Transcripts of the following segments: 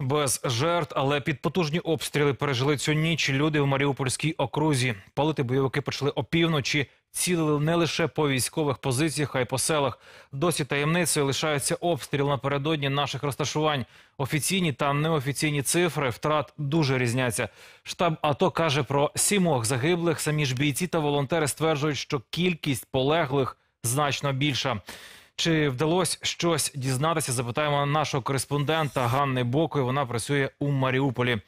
Без жертв, але під потужні обстріли пережили цю ніч люди в Маріупольській окрузі. Палити бойовики почали опівночі, цілили не лише по військових позиціях, а й по селах. Досі таємницею лишається обстріл напередодні наших розташувань. Офіційні та неофіційні цифри втрат дуже різняться. Штаб АТО каже про сімох загиблих. Самі ж бійці та волонтери стверджують, що кількість полеглих значно більша. Чи вдалося щось дізнатися? Запитаємо нашого кореспондента Ганни Бокої. Вона працює у Маріуполі.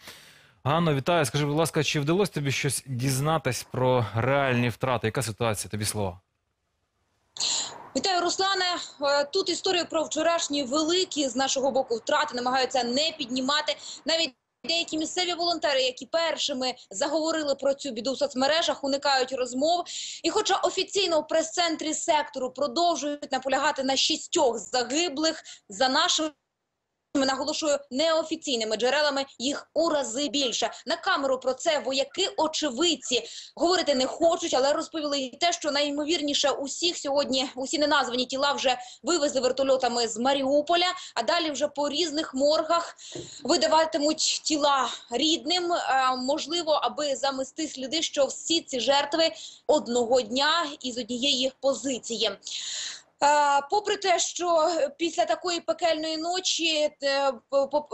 Ганно, вітаю. Скажи, будь ласка, чи вдалося тобі щось дізнатись про реальні втрати? Яка ситуація? Тобі слово? Вітаю, Руслане. Е, Тут історію про вчорашні великі з нашого боку втрати намагаються не піднімати. Навіть деякі місцеві волонтери, які першими заговорили про цю біду в соцмережах, уникають розмов. І, хоча офіційно в прес-центрі сектору продовжують наполягати на шістьох загиблих, за нашими Наголошую неофіційними джерелами їх у рази більше. На камеру про це вояки очевидці говорити не хочуть, але розповіли і те, що найімовірніше усіх сьогодні усі неназвані тіла вже вивезли вертольотами з Маріуполя, а далі вже по різних моргах видаватимуть тіла рідним. Можливо, аби замести сліди, що всі ці жертви одного дня із однієї позиції. Е, Попри те, що після такої пекельної ночі е,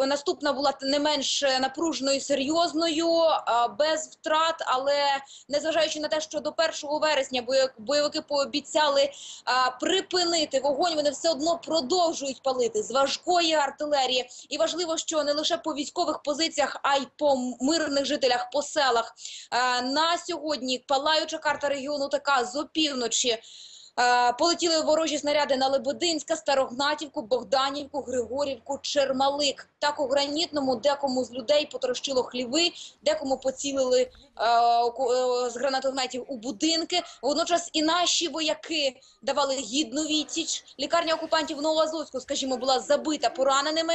наступна була не менш напруженою, і серйозною, е, без втрат, але незважаючи на те, що до 1 вересня бойовики пообіцяли е, припинити вогонь, вони все одно продовжують палити з важкої артилерії. І важливо, що не лише по військових позиціях, а й по мирних жителях, по селах. Е, На сьогодні палаюча карта регіону така з опівночі. Е, Полетіли ворожі снаряди на Лебединська, Старогнатівку, Богданівку, Григорівку, Чермалик. Так у Гранітному декому з людей потрощило хліви, декому поцілили е, е, з гранатометів у будинки. Водночас і наші вояки давали гідну відсіч. Лікарня окупантів Новоазовську, скажімо, була забита пораненими.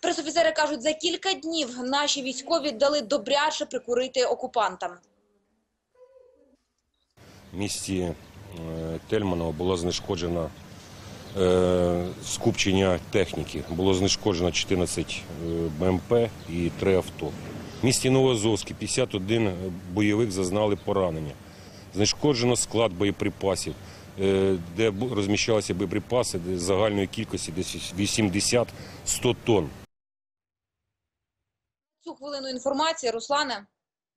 Пресофіцери кажуть, за кілька днів наші військові дали добряче прикурити окупантам. Місті е, Тельманово було знешкоджено е, скупчення техніки. Було знешкоджено 14 е, БМП і 3 авто. В місті Новоазовське 51 бойовик зазнали поранення. Знешкоджено склад боєприпасів, де розміщалися боєприпаси загальної кількості десь 80-100 тонн. Цю хвилину інформації, Руслане.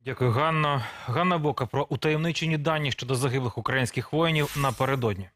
Дякую, Ганно. Ганна Бока про утаємничені дані щодо загиблих українських воїнів напередодні.